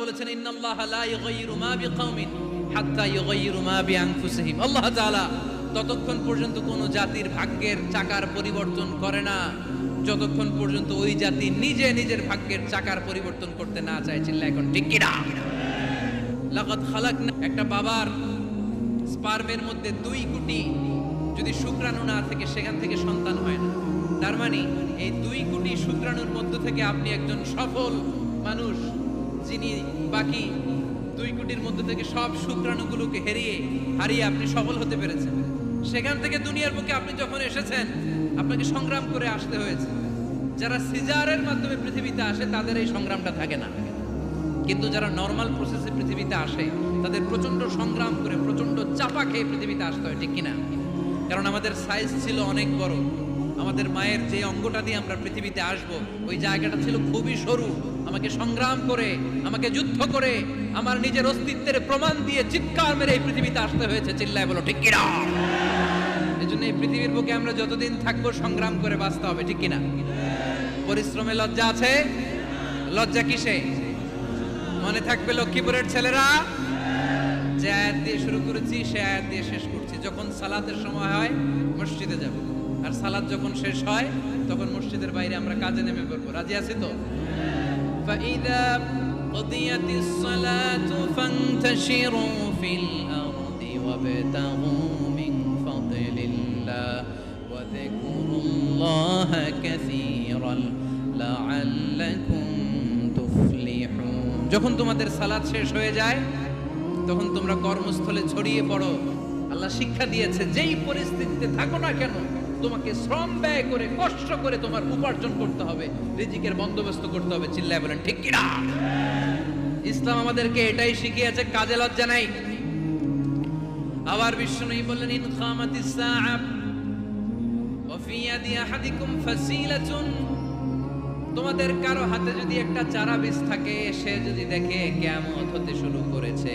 বলেছেন, ইন্নাল্লাহ লা ইউগাইয়িরু মা বিকাউমিন হাত্তা ইউগাইয়িরু মা বিআনফুসিহিম। আল্লাহ তাআলা ততক্ষণ পর্যন্ত কোন জাতির ভাগ্যের চাকার পরিবর্তন করে না। যতক্ষণ পর্যন্ত ওই জাতি নিজে নিজের ভাগ্যের চাকার পরিবর্তন করতে না চায় চিল্লা এখন ঠিক কিনা? লাকাদ খালাকনা, একটা বাবার স্পার্মের মধ্যে দুই কোটি যদি শুক্রাণু না থেকে সেখান থেকে সন্তান হয় না, তার মানে এই দুই কোটি শুক্রাণুর মধ্য থেকে আপনি একজন সফল মানুষ। যিনি বাকি দুই কোটির মধ্যে থেকে সব শুক্রাণুগুলোকে হেরিয়ে, হারিয়ে আপনি সফল হতে পেরেছেন। সেখান থেকে দুনিয়ার বুকে আপনি যখন এসেছেন, আপনাকে সংগ্রাম করে আসতে হয়েছে। যারা সিজারের মাধ্যমে পৃথিবীতে আসে, তাদের এই সংগ্রামটা থাকে না। কিন্তু যারা নর্মাল প্রসেসে পৃথিবীতে আসে, তাদের প্রচণ্ড সংগ্রাম করে প্রচণ্ড চাপা খেয়ে পৃথিবীতে আসতে হয়, ঠিক কিনা? কারণ আমাদের সাইজ ছিল অনেক বড়। আমাদের মায়ের যে অঙ্গটা দিয়ে আমরা পৃথিবীতে আসব, ওই জায়গাটা ছিল খুবই সরু। আমাকে সংগ্রাম করে, আমাকে যুদ্ধ করে, আমার নিজের অস্তিত্বের প্রমাণ দিয়ে চিৎকার মেরে এই পৃথিবীতে আসতে হয়েছে। চিল্লায় বলো, ঠিক কিনা? এই জন্য এই পৃথিবীর বুকে আমরা যতদিন থাকব সংগ্রাম করে বাঁচতে হবে, ঠিক কিনা? পরিশ্রমে লজ্জা আছে? লজ্জা কিসে? মনে থাকবে লক্ষ্মীপুরের ছেলেরা? যে আয়াত দিয়ে শুরু করেছি, সে আয়াত দিয়ে শেষ করছি। যখন সালাতের সময় হয়, মসজিদে যাব। আর সালাত যখন শেষ হয়, তখন মসজিদের বাইরে আমরা কাজে নেমে পড়ব। রাজি আছি তো? فإذا قضيت الصلاة فانتشروا في الأرض وابتغوا من فضل الله وذكروا الله كثيرا لعلكم تفلحون যখন তোমাদের সালাত শেষ হয়ে যায় তখন তোমরা কর্মস্থলে ছড়িয়ে পড়ো আল্লাহ শিক্ষা দিয়েছে যেই পরিস্থিতিতে থাকো না কেন তোমাকে শ্রম ব্যয় করে, কষ্ট করে তোমার উপার্জন করতে হবে, রিজিকের বন্দোবস্ত করতে হবে, চিল্লায় বলেন, ঠিক কিনা ইসলাম আমাদেরকে এটাই শিখিয়েছে, কাজে লজ্জা নাই। আবার বিশ্ব বিষ্ণু বললেন ইনকামাতি সাহাব ওয়াফিয়াদি আহাদিকুম ফাসিলাতুন তোমাদের কারও হাতে যদি একটা চারা বীজ থাকে, সে যদি দেখে কেমন হতে শুরু করেছে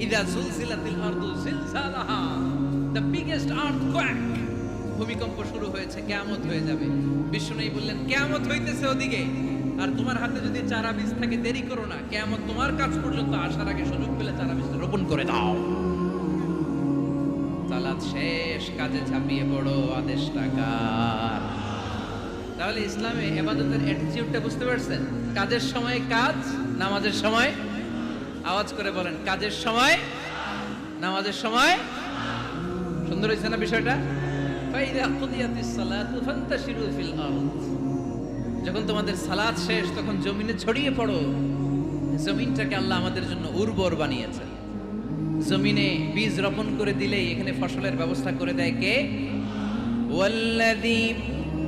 ইদা ভূমিকম্প শুরু হয়েছে হয়ে যাবে। বললেন হইতেছে ওদিকে। আর তোমার হাতে যদি চারা দেরি করো না। তোমার কাছ পর্যন্ত আসার আগে চারা করে দাও। শেষ, কাজে আদেশ টাকার তাহলে ইসলামে বুঝতে পারছেন? কাজের সময় কাজ, নামাজের সময় আওয়াজ করে বলেন, কাজের সময়, নামাজের সময়? সুন্দর হয়েছে না বিষয়টা? যখন তোমাদের সালাদ শেষ, তখন জমিনে ছড়িয়ে পড়ো। জমিনটাকে আল্লাহ আমাদের জন্য উর্বর বানিয়েছে। জমিনে বীজ রোপণ করে দিলেই এখানে ফসলের ব্যবস্থা করে দেয় কে? ওয়াল্লাযী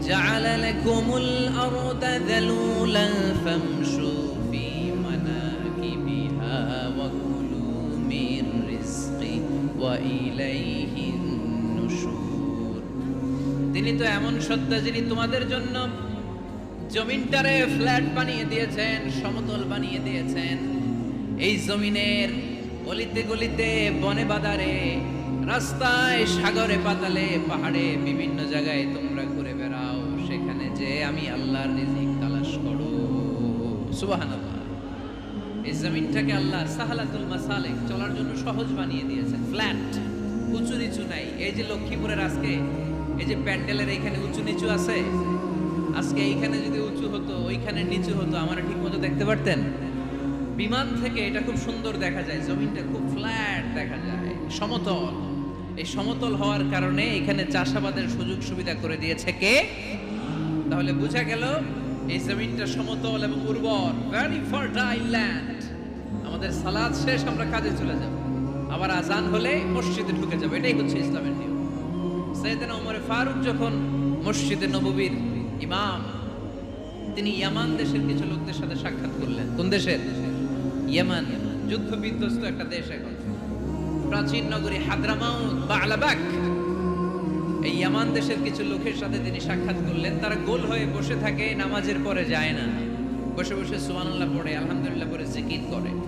জাআলা লাকুমুল আরদা যালুলান ফামশু তিনি তো এমন সত্তা যিনি তোমাদের জন্য জমিনটারে ফ্ল্যাট বানিয়ে দিয়েছেন, সমতল বানিয়ে দিয়েছেন। এই জমিনের অলিতে গলিতে, বনে বাদারে, রাস্তায়, সাগরে পাতালে, পাহাড়ে বিভিন্ন জায়গায় তোমরা ঘুরে বেড়াও। সেখানে যে আমি আল্লাহর রিজিক তালাশ করো। সুবহানাল্লাহ। এই জমিনটাকে আল্লাহ সাহালাতুল মাসালেক চলার জন্য সহজ বানিয়ে দিয়েছেন। ফ্ল্যাট উঁচু নিচু নাই। এই যে লক্ষ্মীপুরের আজকে, এই যে প্যান্ডেলের এইখানে উঁচু নিচু আছে, আজকে এইখানে যদি উঁচু হতো, ওইখানে নিচু হতো, আমার ঠিক মতো দেখতে পারতেন? বিমান থেকে এটা খুব সুন্দর দেখা যায়, জমিনটা খুব ফ্ল্যাট দেখা যায়, সমতল। এই সমতল হওয়ার কারণে এখানে চাষাবাদের সুযোগ সুবিধা করে দিয়েছে কে? তাহলে বোঝা গেল, এই জমিনটা সমতল এবং উর্বর ভেরি ফার্টাইল ল্যান্ড আমাদের সালাদ শেষ, আমরা কাজে চলে যাব। আবার আজান হলে মসজিদে ঢুকে যাব। এটাই হচ্ছে ইসলামের নিয়ম। সৈয়দনা ওমরে ফারুক যখন মসজিদে নববীর ইমাম, তিনি ইয়ামান দেশের কিছু লোকদের সাথে সাক্ষাৎ করলেন। কোন দেশের? ইয়ামান। যুদ্ধ বিধ্বস্ত একটা দেশ এখন। প্রাচীন নগরী হাদরামাউত বা আলাবাক এই ইয়ামান দেশের কিছু লোকের সাথে তিনি সাক্ষাৎ করলেন। তারা গোল হয়ে বসে থাকে, নামাজের পরে যায় না। বসে বসে সুবহানাল্লাহ পড়ে, আলহামদুলিল্লাহ পরে জিকির করে।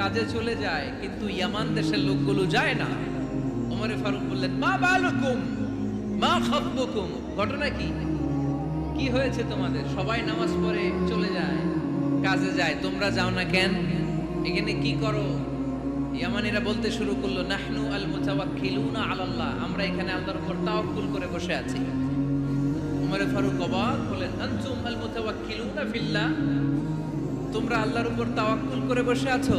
কাজে চলে যায়, কিন্তু ইয়ামান দেশের লোকগুলো যায় না। ওমরে ফারুক বললেন, মা বালুকুম, মা খাব্বুকুম। ঘটনা কি? কি হয়েছে তোমাদের? সবাই নামাজ পড়ে চলে যায়, কাজে যায়, তোমরা যাও না কেন? এখানে কি করো? ইয়ামানিরা বলতে শুরু করল, নাহনু আল মুতাওয়াক্কিলুনা আলাল্লাহ। আমরা এখানে আল্লাহর উপর তাওয়াক্কুল করে বসে আছি। উমরে ফারুক অবাক হলেন, আনতুম আল মুতাওয়াক্কিলুনা ফিল্লাহ? তোমরা আল্লাহর উপর তাওয়াক্কুল করে বসে আছো?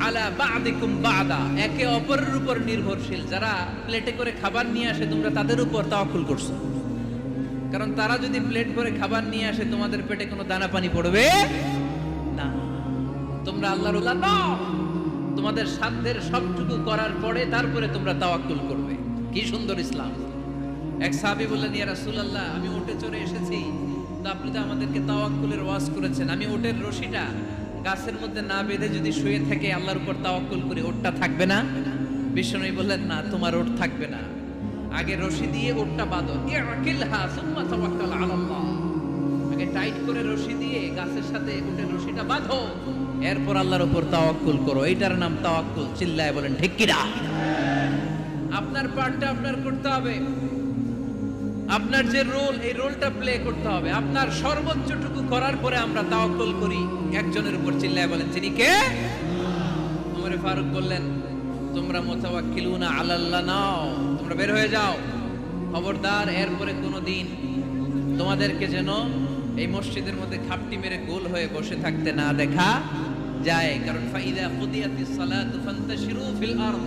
আলা বাদিকুম বাদা। একে অপরের উপর নির্ভরশীল। যারা প্লেটে করে খাবার নিয়ে আসে, তোমরা তাদের উপর তাওয়াক্কুল করছ। কারণ তারা যদি প্লেট করে খাবার নিয়ে আসে, তোমাদের পেটে কোনো দানা পানি পড়বে না। তোমরা আল্লাহর উল্লাহ নও। তোমাদের সাধ্যের সবটুকু করার পরে তারপরে তোমরা তাওয়াক্কুল করবে। কি সুন্দর ইসলাম। এক সাহাবী বললেন, ইয়া রাসূলুল্লাহ, আমি উটে চড়ে এসেছি। তো আপনি তো আমাদেরকে তাওয়াক্কুলের ওয়াজ করেছেন। আমি উটের রশিটা গাছের মধ্যে না বেঁধে যদি শুয়ে থাকে, আল্লাহর উপর তাওয়াক্কুল করি, ওটটা থাকবে না? বিষ্ণুই বললেন, না, তোমার ওট থাকবে না। আগে রশি দিয়ে ওটটা বাঁধো। আগে টাইট করে রশি দিয়ে গাছের সাথে উটের রশিটা বাঁধো। এরপর আল্লাহর উপর তাওয়াক্কুল করো। এইটার নাম তাওয়াক্কুল। চিল্লায় বলেন, ঠিক কিনা? আপনার পার্টটা আপনার করতে হবে। আপনার যে রোল, এই রোলটা প্লে করতে হবে। আপনার সর্বোচ্চটুকু করার পরে আমরা তাওয়াক্কুল করি। একজনের উপর চিল্লায় বলেন তিনি কে? ওমরে ফারুক বললেন, তোমরা মুতাওয়াক্কিলুনা আলাল্লাহ নাও, তোমরা বের হয়ে যাও। খবরদার, এরপরে কোনোদিন তোমাদেরকে যেন এই মসজিদের মধ্যে খাপটি মেরে গোল হয়ে বসে থাকতে না দেখা যায়। কারণ ফাইদা কুদিয়াতিস সালাতু ফান্তাশিরু ফিল আরদ।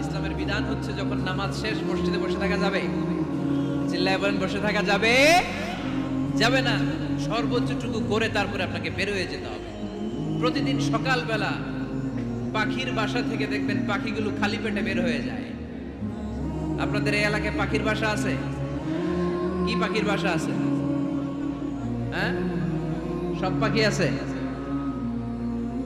ইসলামের বিধান হচ্ছে যখন নামাজ শেষ মসজিদে বসে থাকা যাবে। চিল্লায় বলেন, বসে থাকা যাবে? যাবে না। সর্বোচ্চটুকু করে তারপরে আপনাকে বের হয়ে যেতে হবে। প্রতিদিন সকালবেলা পাখির বাসা থেকে দেখবেন পাখিগুলো খালি পেটে বের হয়ে যায়। আপনাদের এই এলাকায় পাখির বাসা আছে? কি পাখির বাসা আছে? হ্যাঁ? সব পাখি আছে?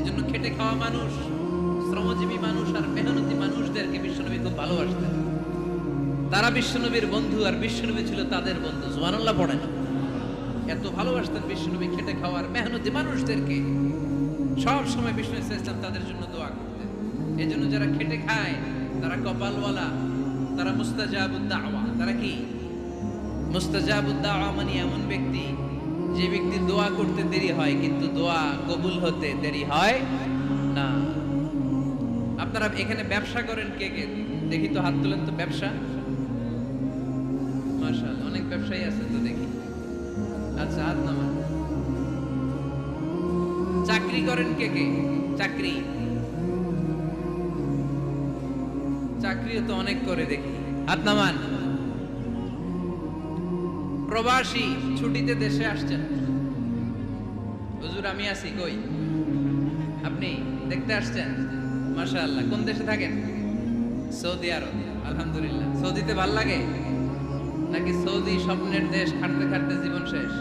এজন্য খেটে খাওয়া মানুষ, শ্রমজীবী মানুষ আর মেহনতি মানুষদেরকে বিশ্বনবী খুব ভালোবাসতেন। তারা বিশ্বনবীর বন্ধু আর বিশ্বনবী ছিল তাদের বন্ধু, সুবহানাল্লাহ না এত ভালোবাসতেন বিশ্বনবী খেটে খাওয়ার মেহনতি মানুষদেরকে। সব সময় বিষ্ণু ইসলাম তাদের জন্য দোয়া করতেন। এই জন্য যারা খেটে খায়, তারা কপালওয়ালা, তারা মুস্তাজাবুদ্দাওয়া তারা কি? মুস্তাজাবুদ্দাওয়া মানে এমন ব্যক্তি যে ব্যক্তি দোয়া করতে দেরি হয়, কিন্তু দোয়া কবুল হতে দেরি হয় না। আপনারা এখানে ব্যবসা করেন কে কে? দেখি তো হাত তুলেন তো ব্যবসা। অনেক ব্যবসায়ী আছে তো দেখি। আচ্ছা হাত নামান। চাকরি করেন কে কে? চাকরি। চাকরিও তো অনেক করে দেখি। হাত নামান। প্রবাসী ছুটিতে দেশে আসছেন। হুজুর, আমি আছি, কই? আপনি দেখতে আসছেন? মাশাআল্লাহ, কোন দেশে থাকেন? সৌদি আরব, আলহামদুলিল্লাহ। সৌদিতে ভালো লাগে? নাকি সৌদি স্বপ্নের দেশ খাটতে খাটতে জীবন শেষ?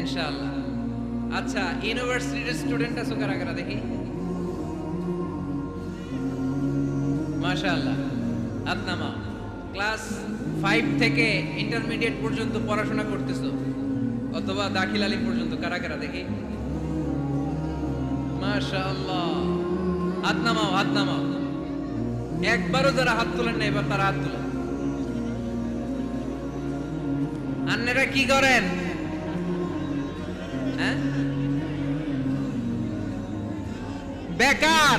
ইনশাআল্লাহ। আচ্ছা ইউনিভার্সিটির স্টুডেন্ট আছো কারা কারা দেখি মাশাআল্লাহ নামাও। ক্লাস ফাইভ থেকে ইন্টারমিডিয়েট পর্যন্ত পড়াশোনা করতেছো, অথবা দাখিল আলী পর্যন্ত, কারা কারা দেখি? হাত নামাও হাত নামাও। একবারও যারা হাত তোলেন না, এবার তারা হাত তোলেন। আন্নেরা কি করেন? হ্যাঁ? বেকার।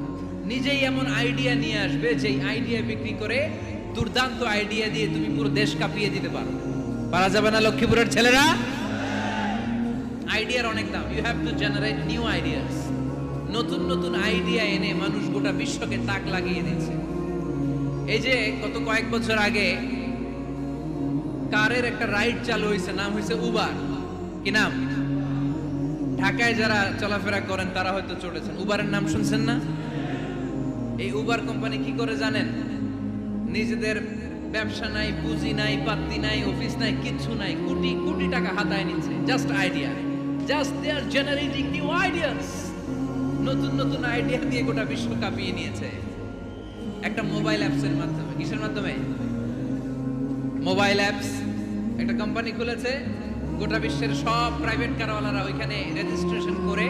নিজেই এমন আইডিয়া নিয়ে আসবে, যেই আইডিয়া বিক্রি করে দুর্দান্ত আইডিয়া দিয়ে তুমি পুরো দেশ কাঁপিয়ে দিতে পারো। পারা যাবে না লক্ষ্মীপুরের ছেলেরা? আইডিয়ার অনেক দাম। You have to generate new ideas নতুন নতুন আইডিয়া এনে মানুষ গোটা বিশ্বকে তাক লাগিয়ে দিচ্ছে। এই যে গত কয়েক বছর আগে কারের একটা রাইড চালু হয়েছে, নাম হয়েছে উবার কি নাম? ঢাকায় যারা চলাফেরা করেন, তারা হয়তো চড়েছেন উবারের নাম শুনছেন না? এই উবার কোম্পানি কি করে জানেন? নিজেদের ব্যবসা নাই, পুঁজি নাই পাত্তি নাই অফিস নাই, কিচ্ছু নাই, কোটি কোটি টাকা হাতায় নিচ্ছে। Just idea just they are generating new ideas নতুন নতুন আইডিয়া দিয়ে গোটা বিশ্ব কাঁপিয়ে নিয়েছে। একটা মোবাইল অ্যাপসের মাধ্যমে। কিসের মাধ্যমে? মোবাইল অ্যাপস একটা কোম্পানি খুলেছে। গোটা বিশ্বের সব প্রাইভেট কারওয়ালারা ওইখানে রেজিস্ট্রেশন করে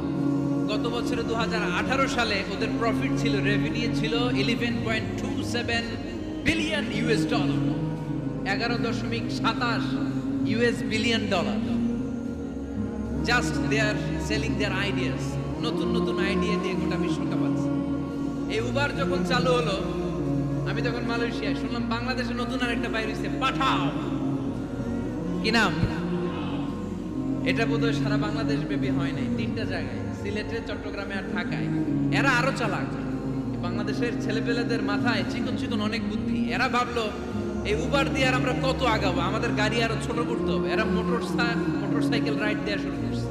গত বছরে দু হাজার আঠারো সালে ওদের প্রফিট ছিল রেভিনিউ ছিল eleven point two seven billion US dollar এগারো দশমিক সাতাশ US billion dollar just they are selling their ideas নতুন নতুন আইডিয়া দিয়ে গোটা বিশ্ব কাঁপাচ্ছে এই উবার যখন চালু হলো, আমি তখন মালয়েশিয়ায় শুনলাম বাংলাদেশে নতুন আরেকটা বাইর হয়েছে, পাঠাও। কি নাম? এটা বোধহয় সারা বাংলাদেশ ব্যাপী হয় নাই, তিনটা জায়গায়। সিলেটে, চট্টগ্রামে আর ঢাকায়। এরা আরও চালাক। বাংলাদেশের ছেলেপেলেদের মাথায় চিকন চিকন অনেক বুদ্ধি। এরা ভাবলো, এই উবার দিয়ে আর আমরা কত আগাবো? আমাদের গাড়ি আরও ছোট করতে হবে। এরা মোটর মোটর সাইকেল রাইড দেওয়া শুরু করছে।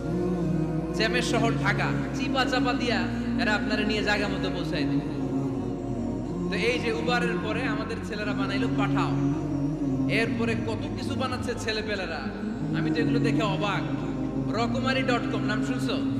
জ্যামের শহর ঢাকা। চিপা চাপা দিয়া এরা আপনারা নিয়ে জায়গা মতো পৌঁছায় দেবে তো এই যে উবারের পরে আমাদের ছেলেরা বানাইলো পাঠাও। এরপরে কত কিছু বানাচ্ছে ছেলেপেলেরা। আমি তো এগুলো দেখে অবাক। রকমারি ডট কম। নাম শুনছো?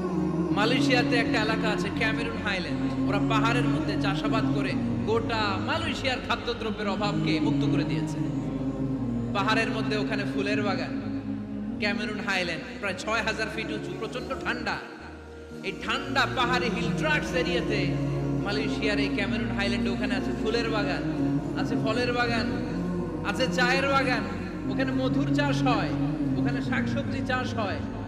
মালয়েশিয়াতে একটা এলাকা আছে, ক্যামেরুন হাইল্যান্ড। ওরা পাহাড়ের মধ্যে চাষাবাদ করে গোটা মালয়েশিয়ার খাদ্যদ্রব্যের অভাবকে মুক্ত করে দিয়েছে। পাহাড়ের মধ্যে ওখানে ফুলের বাগান, ক্যামেরুন হাইল্যান্ড, প্রায় ছয় হাজার ফিট উঁচু প্রচণ্ড ঠান্ডা। এই ঠান্ডা পাহাড়ি হিল ট্রাক্স এরিয়াতে মালয়েশিয়ার এই ক্যামেরুন হাইল্যান্ডে ওখানে আছে ফুলের বাগান, আছে ফলের বাগান, আছে চায়ের বাগান। ওখানে মধুর চাষ হয়, ওখানে শাকসবজি চাষ হয়।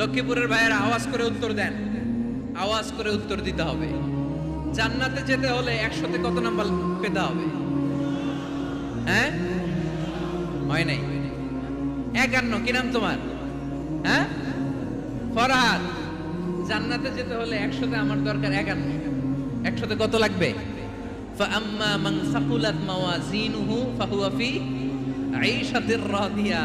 লক্ষ্মীপুরের ভাইয়েরা আওয়াজ করে উত্তর দেন আওয়াজ করে উত্তর দিতে হবে জান্নাতে যেতে হলে একশোতে কত নাম্বার পেতে হবে হ্যাঁ হয় নাই একান্ন কি নাম তোমার হ্যাঁ ফরহাদ জান্নাতে যেতে হলে একশোতে আমার দরকার একান্ন একশোতে কত লাগবে فأما من ثقلت موازينه فهو في عيشة راضية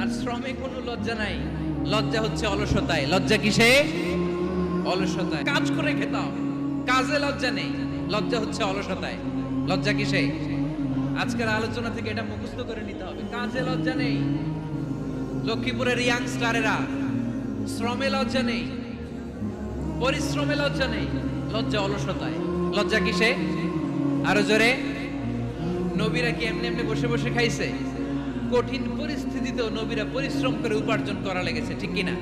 আর শ্রমে কোনো লজ্জা নাই। লজ্জা হচ্ছে অলসতায়। লজ্জা কিসে? অলসতায়। কাজ করে খেতাম। কাজে লজ্জা নেই। লজ্জা হচ্ছে অলসতায়। লজ্জা কিসে? আজকের আলোচনা থেকে এটা মুখস্থ করে নিতে হবে। কাজে লজ্জা নেই। লক্ষ্মীপুরের ইয়াংস্টারেরা শ্রমে লজ্জা নেই। পরিশ্রমে লজ্জা নেই। লজ্জা অলসতায়। লজ্জা কিসে? আরও জোরে। নবীরা কি এমনি এমনি বসে বসে খাইছে? কঠিন পরিস্থিতিতেও নবীরা পরিশ্রম করে উপার্জন করা লেগেছে ঠিক কিনা?